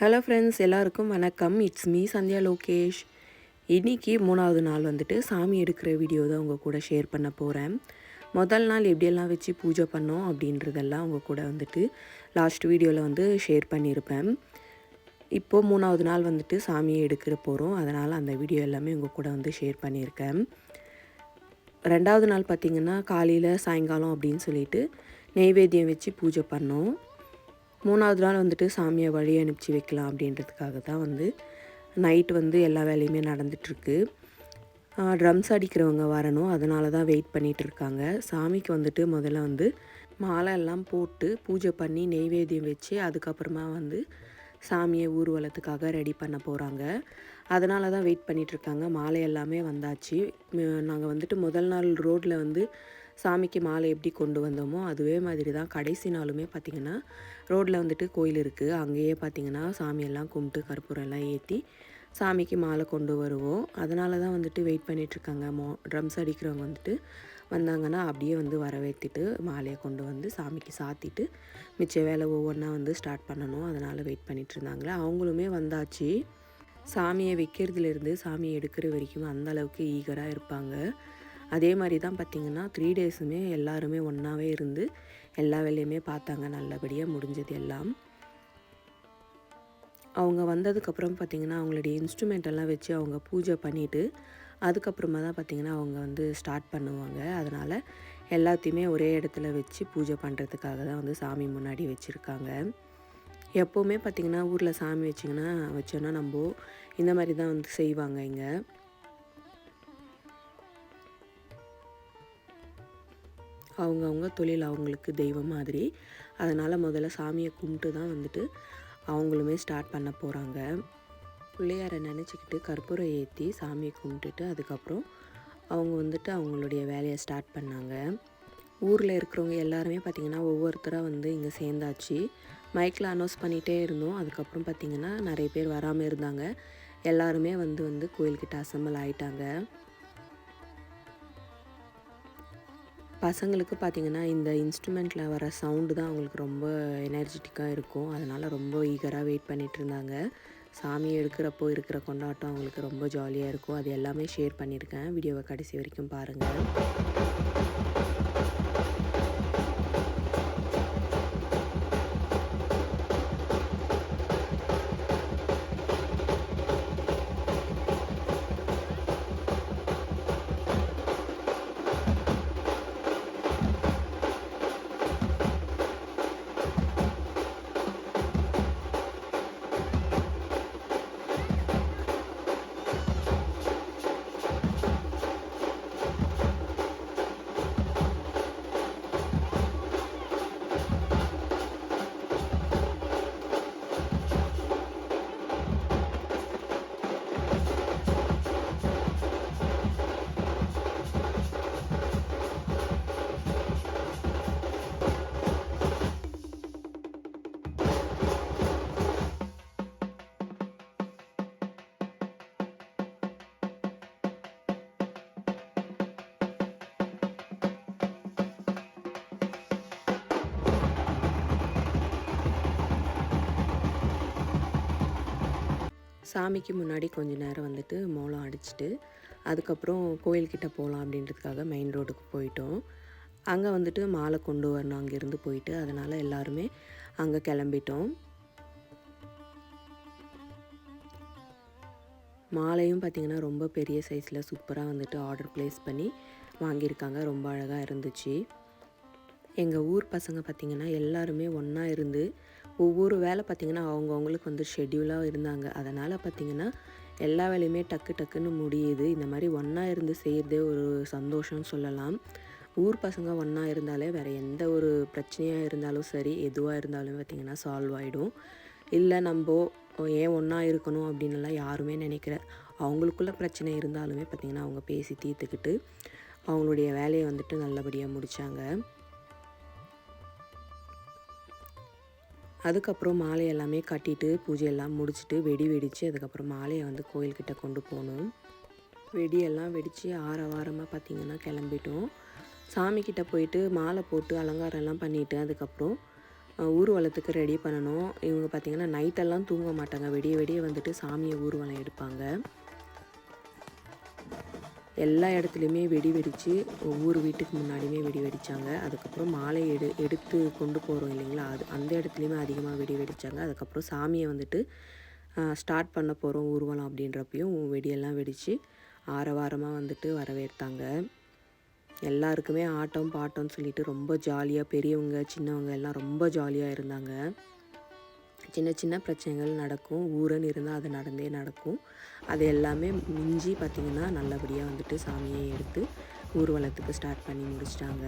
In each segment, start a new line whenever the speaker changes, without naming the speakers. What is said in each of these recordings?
Hello friends எல்லாருக்கும் வணக்கம். It's me Sandhya Lokesh. இன்றைக்கி மூணாவது நாள் வந்துட்டு சாமி எடுக்கிற வீடியோ தான் உங்கள் கூட ஷேர் பண்ண போகிறேன் முதல் நாள் எப்படியெல்லாம் வச்சு பூஜை பண்ணோம் அப்படின்றதெல்லாம் உங்கள் கூட வந்துட்டு லாஸ்ட் வீடியோவில் வந்து ஷேர் பண்ணியிருப்பேன். இப்போது மூணாவது நாள் வந்துட்டு சாமியை எடுக்கிற போகிறோம் அதனால் அந்த வீடியோ எல்லாமே உங்கள் கூட வந்து ஷேர் பண்ணியிருக்கேன். ரெண்டாவது நாள் பார்த்திங்கன்னா காலையில் சாயங்காலம் அப்படின்னு சொல்லிட்டு நெய்வேத்தியம் வச்சு பூஜை பண்ணோம். மூணாவது நாள் வந்துட்டு சாமியை வழி அனுப்பிச்சி வைக்கலாம் அப்படின்றதுக்காக தான் வந்து நைட் வந்து எல்லா வேலையுமே நடந்துகிட்ருக்கு ட்ரம்ஸ் அடிக்கிறவங்க வரணும். அதனால தான் வெயிட் பண்ணிகிட்டு இருக்காங்க. சாமிக்கு வந்துட்டு முதல்ல வந்து மாலை எல்லாம் போட்டு பூஜை பண்ணி நெய்வேத்தியம் வச்சு அதுக்கப்புறமா வந்து சாமியை ஊர்வலத்துக்காக ரெடி பண்ண போகிறாங்க அதனால தான் வெயிட் பண்ணிகிட்ருக்காங்க மாலை எல்லாமே வந்தாச்சு. நாங்கள் வந்துட்டு முதல் நாள் ரோட்டில் வந்து சாமிக்கு மாலை எப்படி கொண்டு வந்தோமோ அதுவே மாதிரி தான் கடைசி நாளுமே பார்த்திங்கன்னா ரோட்டில் வந்துட்டு கோயில் இருக்குது அங்கேயே பார்த்திங்கன்னா சாமியெல்லாம் கும்பிட்டு கற்பூரம் எல்லாம் ஏற்றி சாமிக்கு மாலை கொண்டு வருவோம். அதனால தான் வந்துட்டு வெயிட் பண்ணிகிட்ருக்காங்க மோ ட்ரம்ஸ் அடிக்கிறவங்க வந்துட்டு வந்தாங்கன்னா அப்படியே வந்து வரவேற்றிட்டு மாலையை கொண்டு வந்து சாமிக்கு சாத்திட்டு மிச்ச வேலை ஒவ்வொன்றா வந்து ஸ்டார்ட் பண்ணணும். அதனால் வெயிட் பண்ணிகிட்டு இருந்தாங்களே அவங்களுமே வந்தாச்சு. சாமியை வைக்கிறதுலேருந்து சாமியை எடுக்கிற வரைக்கும் அந்த அளவுக்கு ஈகராக இருப்பாங்க. அதே மாதிரி தான் பார்த்திங்கன்னா த்ரீ டேஸுமே எல்லாருமே ஒன்றாவே இருந்து எல்லா வேலையுமே பார்த்தாங்க. நல்லபடியாக முடிஞ்சது எல்லாம். அவங்க வந்ததுக்கப்புறம் பார்த்திங்கன்னா அவங்களுடைய இன்ஸ்ட்ருமெண்ட் எல்லாம் வச்சு அவங்க பூஜை பண்ணிவிட்டு அதுக்கப்புறமா தான் பார்த்திங்கன்னா அவங்க வந்து ஸ்டார்ட் பண்ணுவாங்க. அதனால் எல்லாத்தையுமே ஒரே இடத்துல வச்சு பூஜை பண்ணுறதுக்காக தான் வந்து சாமி முன்னாடி வச்சுருக்காங்க. எப்போவுமே பார்த்திங்கன்னா ஊரில் சாமி வச்சிங்கன்னா வச்சோன்னா நம்ம இந்த மாதிரி தான் வந்து செய்வாங்க இங்கே. அவங்கவுங்க தொழில் அவங்களுக்கு தெய்வம் மாதிரி. அதனால் முதல்ல சாமியை கும்பிட்டு தான் வந்துட்டு அவங்களுமே ஸ்டார்ட் பண்ண போகிறாங்க பிள்ளையாரை நினச்சிக்கிட்டு கற்பூரம் ஏற்றி சாமியை கும்பிட்டுட்டு அதுக்கப்புறம் அவங்க வந்துட்டு அவங்களுடைய வேலையை ஸ்டார்ட் பண்ணாங்க. ஊரில் இருக்கிறவங்க எல்லாருமே பார்த்திங்கன்னா ஒவ்வொருத்தராக வந்து இங்கே சேர்ந்தாச்சு. மைக்கில் அனௌன்ஸ் பண்ணிகிட்டே இருந்தோம். அதுக்கப்புறம் பார்த்திங்கன்னா நிறைய பேர் வராமல் இருந்தாங்க. எல்லாருமே வந்து வந்து கோயில்கிட்ட அசம்பிள் ஆயிட்டாங்க. பசங்களுக்கு பார்த்திங்கன்னா இந்த இன்ஸ்ட்ருமெண்ட்டில் வர சவுண்டு தான் அவங்களுக்கு ரொம்ப எனர்ஜெட்டிக்காக இருக்கும். அதனால் ரொம்ப ஈகராக வெயிட் பண்ணிகிட்டு இருந்தாங்க. சாமி எடுக்கிறப்போ இருக்கிற கொண்டாட்டம் அவங்களுக்கு ரொம்ப ஜாலியாக இருக்கும். அது எல்லாமே ஷேர் பண்ணியிருக்கேன். வீடியோவை கடைசி வரைக்கும் பாருங்கள் சாமிக்கு முன்னாடி கொஞ்ச நேரம் வந்துட்டு மோளம் அடிச்சுட்டு அதுக்கப்புறம் கோயில்கிட்ட போகலாம் அப்படின்றதுக்காக மெயின் ரோடுக்கு போயிட்டோம். அங்கே வந்துட்டு மாலை கொண்டு வரணும் அங்கேருந்து போயிட்டு அதனால் எல்லாருமே அங்கே கிளம்பிட்டோம். மாலையும் பார்த்திங்கன்னா ரொம்ப பெரிய சைஸில் சூப்பராக வந்துட்டு ஆர்டர் ப்ளேஸ் பண்ணி வாங்கியிருக்காங்க. ரொம்ப அழகாக இருந்துச்சு. எங்கள் ஊர் பசங்க பார்த்திங்கன்னா எல்லாருமே ஒன்றா இருந்து ஒவ்வொரு வேலை பார்த்திங்கன்னா அவங்கவுங்களுக்கு வந்து ஷெட்யூலாக இருந்தாங்க. அதனால் பார்த்திங்கன்னா எல்லா வேலையுமே டக்கு டக்குன்னு முடியுது. இந்த மாதிரி ஒன்றா இருந்து செய்கிறதே ஒரு சந்தோஷம்னு சொல்லலாம். ஊர் பசங்க ஒன்றா இருந்தாலே வேறு எந்த ஒரு பிரச்சனையாக இருந்தாலும் சரி எதுவாக இருந்தாலும் பார்த்திங்கன்னா சால்வ் ஆகிடும் இல்லை நம்ம ஏன் ஒன்றா இருக்கணும் அப்படின்லாம் யாருமே நினைக்கிற அவங்களுக்குள்ள பிரச்சனை இருந்தாலுமே பார்த்திங்கன்னா அவங்க பேசி தீர்த்துக்கிட்டு அவங்களுடைய வேலையை வந்துட்டு நல்லபடியாக முடித்தாங்க அதுக்கப்புறம் மாலை எல்லாமே கட்டிட்டு பூஜையெல்லாம் முடிச்சுட்டு வெடி வெடித்து அதுக்கப்புறம் மாலையை வந்து கோயில்கிட்ட கொண்டு போகணும். வெடியெல்லாம் வெடித்து ஆற வாரமாக பார்த்திங்கன்னா கிளம்பிட்டோம். சாமிக்கிட்ட போயிட்டு மாலை போட்டு அலங்காரம்லாம் பண்ணிவிட்டு அதுக்கப்புறம் ஊர்வலத்துக்கு ரெடி பண்ணணும். இவங்க பார்த்திங்கன்னா நைட்டெல்லாம் தூங்க மாட்டாங்க. வெடிய வெடியே வந்துட்டு சாமியை ஊர்வலம் எடுப்பாங்க. எல்லா இடத்துலையுமே வெடி வெடித்து ஒவ்வொரு வீட்டுக்கு முன்னாடியுமே வெடி வெடித்தாங்க அதுக்கப்புறம் மாலை எடு எடுத்து கொண்டு போகிறோம் இல்லைங்களா? அது அந்த இடத்துலையுமே அதிகமாக வெடி வெடித்தாங்க அதுக்கப்புறம் சாமியை வந்துட்டு ஸ்டார்ட் பண்ண போகிறோம் ஊர்வலம் அப்படின்றப்பையும் வெடியெல்லாம் வெடித்து ஆரவாரமாக வந்துட்டு வரவேற்றாங்க. எல்லாருக்குமே ஆட்டம் பாட்டம்னு சொல்லிட்டு ரொம்ப ஜாலியாக பெரியவங்க சின்னவங்க எல்லாம் ரொம்ப ஜாலியாக இருந்தாங்க. சின்ன சின்ன பிரச்சனைகள் நடக்கும். ஊரன் இருந்தால் அது நடந்தே நடக்கும். அது எல்லாமே மிஞ்சி பார்த்திங்கன்னா நல்லபடியாக வந்துட்டு சாமியை எடுத்து ஊர்வலத்துக்கு ஸ்டார்ட் பண்ணி முடிச்சிட்டாங்க.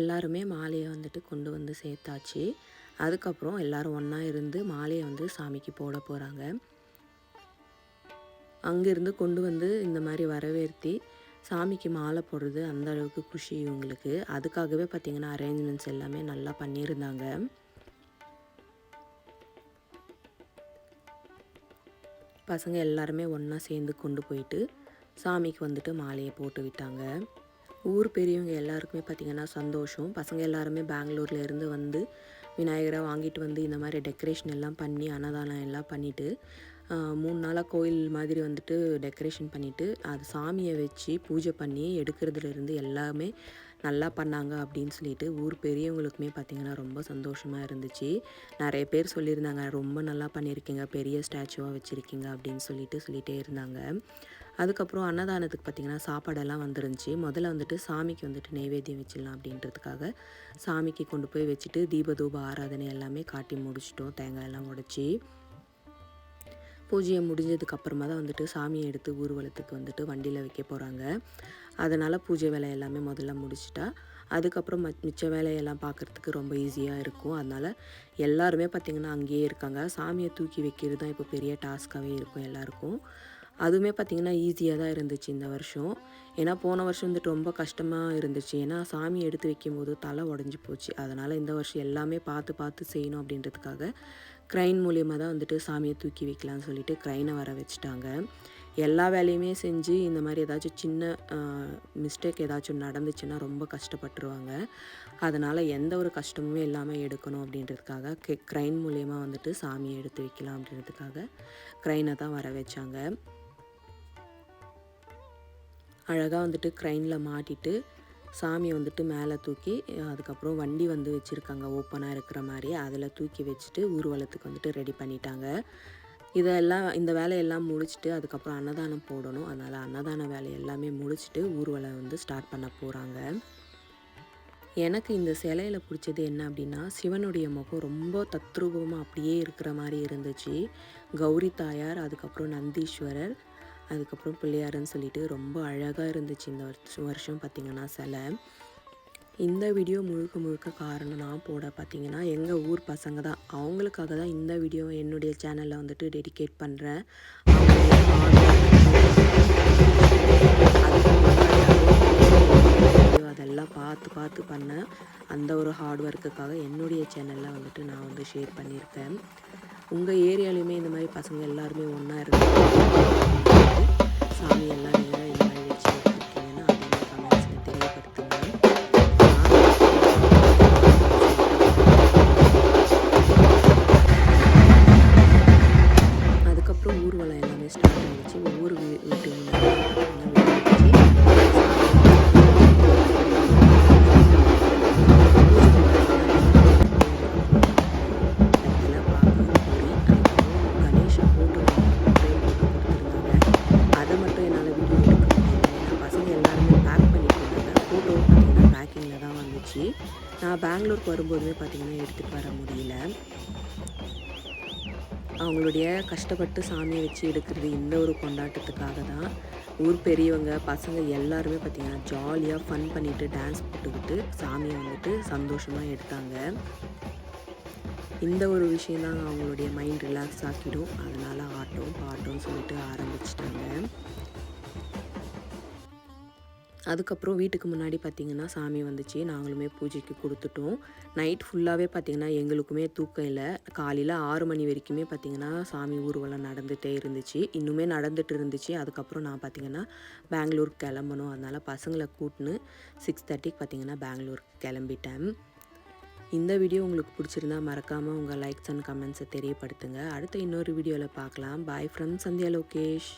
எல்லாருமே மாலையை வந்துட்டு கொண்டு வந்து சேர்த்தாச்சு. அதுக்கப்புறம் எல்லாரும் ஒன்றா இருந்து மாலையை வந்து சாமிக்கு போட போகிறாங்க அங்கேருந்து கொண்டு வந்து இந்த மாதிரி வரவேற்த்தி சாமிக்கு மாலை போடுறது அந்த அளவுக்கு குஷி இவங்களுக்கு. அதுக்காகவே பார்த்திங்கன்னா அரேஞ்ச்மெண்ட்ஸ் எல்லாமே நல்லா பண்ணியிருந்தாங்க. பசங்க எல்லாருமே ஒன்றா சேர்ந்து கொண்டு போயிட்டு சாமிக்கு வந்துட்டு மாலையை போட்டு விட்டாங்க. ஊர் பெரியவங்க எல்லாருக்குமே பார்த்திங்கன்னா சந்தோஷம். பசங்க எல்லாருமே பெங்களூர்ல இருந்து வந்து விநாயகரை வாங்கிட்டு வந்து இந்த மாதிரி டெக்கரேஷன் எல்லாம் பண்ணி அன்னதானம் எல்லாம் பண்ணிவிட்டு மூணு நாளாக கோயில் மாதிரி வந்துட்டு டெக்கரேஷன் பண்ணிவிட்டு அது சாமியை வச்சு பூஜை பண்ணி எடுக்கிறதுலேருந்து எல்லாமே நல்லா பண்ணாங்க அப்படின்னு சொல்லிட்டு ஊர் பெரியவங்களுக்குமே பார்த்திங்கன்னா ரொம்ப சந்தோஷமாக இருந்துச்சு. நிறைய பேர் சொல்லியிருந்தாங்க ரொம்ப நல்லா பண்ணியிருக்கீங்க பெரிய ஸ்டாச்சுவாக வச்சுருக்கீங்க அப்படின்னு சொல்லிட்டு சொல்லிகிட்டே இருந்தாங்க. அதுக்கப்புறம் அன்னதானத்துக்கு பார்த்திங்கன்னா சாப்பாடெல்லாம் வந்துருந்துச்சு. முதல்ல வந்துட்டு சாமிக்கு வந்துட்டு நைவேத்தியம் வச்சிடலாம் அப்படின்றதுக்காக சாமிக்கு கொண்டு போய் வச்சுட்டு தீபதூப ஆராதனை எல்லாமே காட்டி முடிச்சிட்டோம். தேங்காய் எல்லாம் உடச்சி. பூஜையை முடிஞ்சதுக்கு அப்புறமா தான் வந்துட்டு சாமியை எடுத்து ஊர்வலத்துக்கு வந்துட்டு வண்டியில் வைக்க போகிறாங்க அதனால் பூஜை வேலை எல்லாமே முதல்ல முடிச்சிட்டா. அதுக்கப்புறம் ம மிச்ச வேலையெல்லாம் பார்க்குறதுக்கு ரொம்ப ஈஸியாக இருக்கும். அதனால் எல்லாருமே பார்த்திங்கன்னா அங்கேயே இருக்காங்க. சாமியை தூக்கி வைக்கிறது தான் இப்போ பெரிய டாஸ்க்காகவே இருக்கும் எல்லாருக்கும். அதுவுமே பார்த்திங்கன்னா ஈஸியாக தான் இருந்துச்சு இந்த வருஷம். ஏன்னா போன வருஷம் வந்துட்டு ரொம்ப கஷ்டமாக இருந்துச்சு. ஏன்னா சாமி எடுத்து வைக்கும்போது தலை உடஞ்சி போச்சு. அதனால் இந்த வருஷம் எல்லாமே பார்த்து பார்த்து செய்யணும் அப்படின்றதுக்காக க்ரைன் மூலியமாக தான் வந்துட்டு சாமியை தூக்கி வைக்கலாம்னு சொல்லிட்டு க்ரைனை வர வச்சுட்டாங்க. எல்லா வேலையுமே செஞ்சு இந்த மாதிரி ஏதாச்சும் சின்ன மிஸ்டேக் ஏதாச்சும் நடந்துச்சுன்னா ரொம்ப கஷ்டப்பட்டுருவாங்க. அதனால் எந்த ஒரு கஷ்டமுமே இல்லாமல் எடுக்கணும் அப்படின்றதுக்காக கே க்ரைன் மூலியமாக வந்துட்டு சாமியை எடுத்து வைக்கலாம் அப்படின்றதுக்காக க்ரைனை தான் வர வச்சாங்க. அழகாக வந்துட்டு க்ரைனில் மாட்டிட்டு சாமியை வந்துட்டு மேலே தூக்கி அதுக்கப்புறம் வண்டி வந்து வச்சுருக்காங்க ஓப்பனாக இருக்கிற மாதிரி. அதில் தூக்கி வச்சுட்டு ஊர்வலத்துக்கு வந்துட்டு ரெடி பண்ணிட்டாங்க. இதெல்லாம் இந்த வேலையெல்லாம் முடிச்சுட்டு அதுக்கப்புறம் அன்னதானம் போடணும். அதனால் அன்னதான வேலை எல்லாமே முடிச்சுட்டு ஊர்வலம் வந்து ஸ்டார்ட் பண்ண போகிறாங்க எனக்கு இந்த சிலையில் பிடிச்சது என்ன அப்படின்னா சிவனுடைய முகம் ரொம்ப தத்ரூபமாக அப்படியே இருக்கிற மாதிரி இருந்துச்சு. கௌரி தாயார் அதுக்கப்புறம் நந்தீஸ்வரர் அதுக்கப்புறம் பிள்ளையாருன்னு சொல்லிட்டு ரொம்ப அழகாக இருந்துச்சு இந்த வருஷம் வருஷம் பார்த்திங்கன்னா சிலை. இந்த வீடியோ முழுக்க முழுக்க காரணம் நான் போட பார்த்தீங்கன்னா எங்கள் ஊர் பசங்க தான். அவங்களுக்காக தான் இந்த வீடியோ என்னுடைய சேனலில் வந்துட்டு டெடிகேட் பண்ணுறேன் அதெல்லாம் பார்த்து பார்த்து பண்ணேன். அந்த ஒரு ஹார்ட் ஒர்க்குக்காக என்னுடைய சேனலில் வந்துட்டு நான் வந்து ஷேர் பண்ணியிருக்கேன். உங்கள் ஏரியாலையுமே இந்த மாதிரி பசங்க எல்லாருமே ஒன்றா இருக்கு சாமி எல்லாம் பார்த்தீங்கன்னா பேக்கிங்கில் தான் வந்துச்சு. நான் பெங்களூருக்கு வரும்போதுமே பார்த்திங்கன்னா எடுத்துகிட்டு வர முடியல. அவங்களுடைய கஷ்டப்பட்டு சாமியை வச்சு எடுக்கிறது இந்த ஒரு கொண்டாட்டத்துக்காக தான். ஊர் பெரியவங்க பசங்க எல்லாருமே பார்த்திங்கன்னா ஜாலியாக ஃபன் பண்ணிவிட்டு டான்ஸ் போட்டுக்கிட்டு சாமியை வந்துட்டு சந்தோஷமாக எடுத்தாங்க. இந்த ஒரு விஷயம் தான் அவங்களுடைய மைண்ட் ரிலாக்ஸ் ஆக்கிடும். அதனால் ஆட்டம் பாட்டம்னு சொல்லிட்டு ஆரம்பிச்சிட்டாங்க. அதுக்கப்புறம் வீட்டுக்கு முன்னாடி பார்த்திங்கன்னா சாமி வந்துச்சு. நாங்களுமே பூஜைக்கு கொடுத்துட்டோம். நைட் ஃபுல்லாகவே பார்த்திங்கன்னா எங்களுக்குமே தூக்கம் இல்லை. காலையில் ஆறு மணி வரைக்குமே பார்த்திங்கன்னா சாமி ஊர்வலம் நடந்துகிட்டே இருந்துச்சு. இன்னுமே நடந்துட்டு இருந்துச்சு. அதுக்கப்புறம் நான் பார்த்திங்கன்னா பெங்களூர் கிளம்பணும். அதனால் பசங்களை கூட்டின்னு சிக்ஸ் தேர்ட்டிக்கு பார்த்திங்கன்னா பெங்களூர் கிளம்பிட்டேன். இந்த வீடியோ உங்களுக்கு பிடிச்சிருந்தா மறக்காமல் உங்கள் லைக்ஸ் அண்ட் கமெண்ட்ஸை தெரியப்படுத்துங்க. அடுத்த இன்னொரு வீடியோவில் பார்க்கலாம். Bye from Sandhya Lokesh.